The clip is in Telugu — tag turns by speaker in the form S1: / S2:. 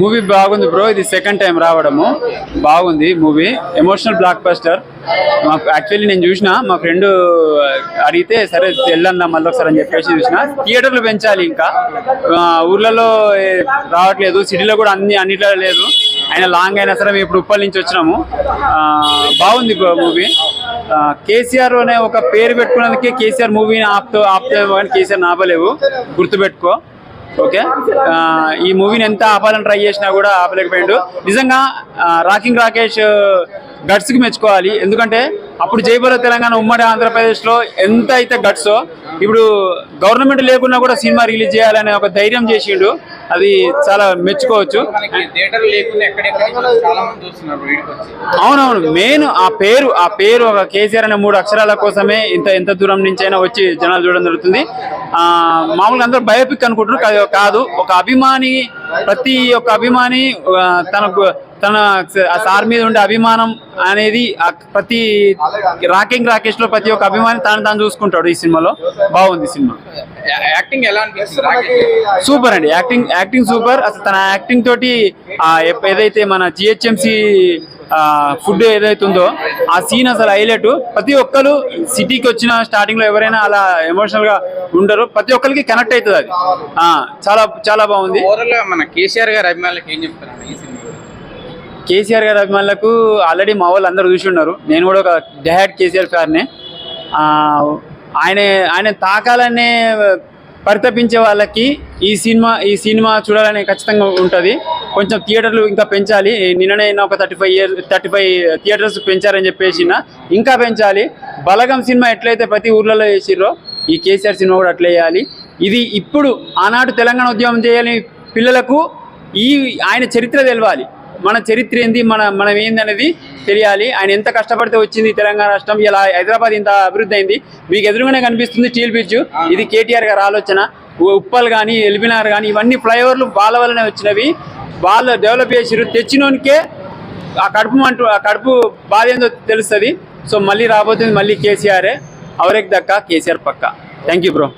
S1: మూవీ
S2: బాగుంది బ్రో ఇది సెకండ్ టైం రావడము. బాగుంది movie emotional blockbuster actually నేను చూసిన మా ఫ్రెండ్ అడిగితే సరే వెళ్ళన్నా మళ్ళీ ఒకసారి అని చెప్పేసి చూసిన. థియేటర్లు పెంచాలి ఇంకా. ఊర్లలో రావట్లేదు. సిటీలో కూడా అన్ని అన్నిట్లో లేదు. ఆయన లాంగ్ అయినా సరే మేము ఇప్పుడు ఉప్పల్ నుంచి వచ్చినాము. బాగుంది మూవీ కేసీఆర్ అనే ఒక పేరు పెట్టుకున్నందుకే కేసీఆర్ మూవీని ఆపుతూ ఆపుతే కానీ కేసీఆర్ ఆపలేవు. గుర్తుపెట్టుకో. ఓకే? ఈ మూవీని ఎంత ఆపాలని ట్రై చేసినా కూడా ఆపలేకపోయిండు. నిజంగా రాకింగ్ రాకేష్ గట్స్కి మెచ్చుకోవాలి. ఎందుకంటే అప్పుడు జైబోలో తెలంగాణ ఉమ్మడి ఆంధ్రప్రదేశ్లో ఎంత అయితే గట్సో ఇప్పుడు గవర్నమెంట్ లేకున్నా కూడా సినిమా రిలీజ్ చేయాలనే ఒక ధైర్యం చేసిండు. అది చాలా మెచ్చుకోవచ్చు. అవునవును మెయిన్ ఆ పేరు ఆ పేరు ఒక కేసీఆర్ అనే మూడు అక్షరాల కోసమే ఇంత ఎంత దూరం నుంచి అయినా వచ్చి జనాలు చూడడం జరుగుతుంది. ఆ మామూలుగా అందరూ బయోపిక్ అనుకుంటున్నారు కాదు- ఒక అభిమాని ప్రతి ఒక్క అభిమాని తనకు తన ఆ సార్ మీద ఉండే అభిమానం అనేది ప్రతి రాకింగ్ రాకేష్లో ప్రతి ఒక్క అభిమాని తాను తాను చూసుకుంటాడు ఈ సినిమాలో. బాగుంది సినిమా.
S1: యాక్టింగ్ ఎలా
S2: సూపర్ అండి. Acting acting super. అసలు తన యాక్టింగ్ తోటి ఏదైతే మన జిహెచ్ఎంసి ఫుడ్ ఏదైతే ఉందో ఆ సీన్ అసలు హైలైట్. ప్రతి ఒక్కరు సిటీకి వచ్చిన స్టార్టింగ్లో ఎవరైనా అలా ఎమోషనల్గా ఉండరు. ప్రతి ఒక్కరికి కనెక్ట్ అవుతుంది అది. ఆ, చాలా చాలా బాగుంది.
S1: ఓవరాల్గా మన కేసీఆర్ గారి అభిమానులకు ఏం చెప్తారన్న ఈ సినిమా గురించి?
S2: కేసీఆర్ గారి అభిమానులకు ఆల్రెడీ మా వాళ్ళు అందరూ చూసి ఉన్నారు. నేను కూడా ఒక డెహాడ్ కేసీఆర్ ఫ్యాన్నే. ఆయన ఆయన తాకాలనే పరితపించే వాళ్ళకి ఈ సినిమా ఈ సినిమా చూడాలని ఖచ్చితంగా ఉంటుంది. కొంచెం థియేటర్లు ఇంకా పెంచాలి. నిన్ననే ఒక thirty five years thirty five theatres పెంచారని చెప్పేసిన ఇంకా పెంచాలి. బలగం సినిమా ఎట్లయితే ప్రతి ఊర్లలో వేసిర్రో ఈ కేసీఆర్ సినిమా కూడా అట్లే వేయాలి ఇది ఇప్పుడు ఆనాడు తెలంగాణ ఉద్యమం చేయాలి పిల్లలకు ఈ ఆయన చరిత్ర తెలవాలి. మన చరిత్ర ఏంది? మన మనం ఏంది అనేది తెలియాలి. ఆయన ఎంత కష్టపడితే వచ్చింది తెలంగాణ రాష్ట్రం. ఇలా హైదరాబాద్ ఇంత అభివృద్ధి అయింది. మీకు ఎదురుగానే కనిపిస్తుంది స్టీల్ బ్రిడ్జ్. ఇది కేటీఆర్ గారి ఆలోచన. ఉప్పల్ కానీ ఎల్బినార్ కానీ ఇవన్నీ ఫ్లైఓవర్లు వాళ్ళ వల్లనే వచ్చినవి. వాళ్ళు డెవలప్ చేసిరు తెచ్చినోనికే ఆ కడుపు అంటూ ఆ కడుపు బాధ ఏందో తెలుస్తుంది. సో మళ్ళీ రాబోతుంది మళ్ళీ కేసీఆరే. అవరెక్ దక్క కేసీఆర్ పక్క. Thank you bro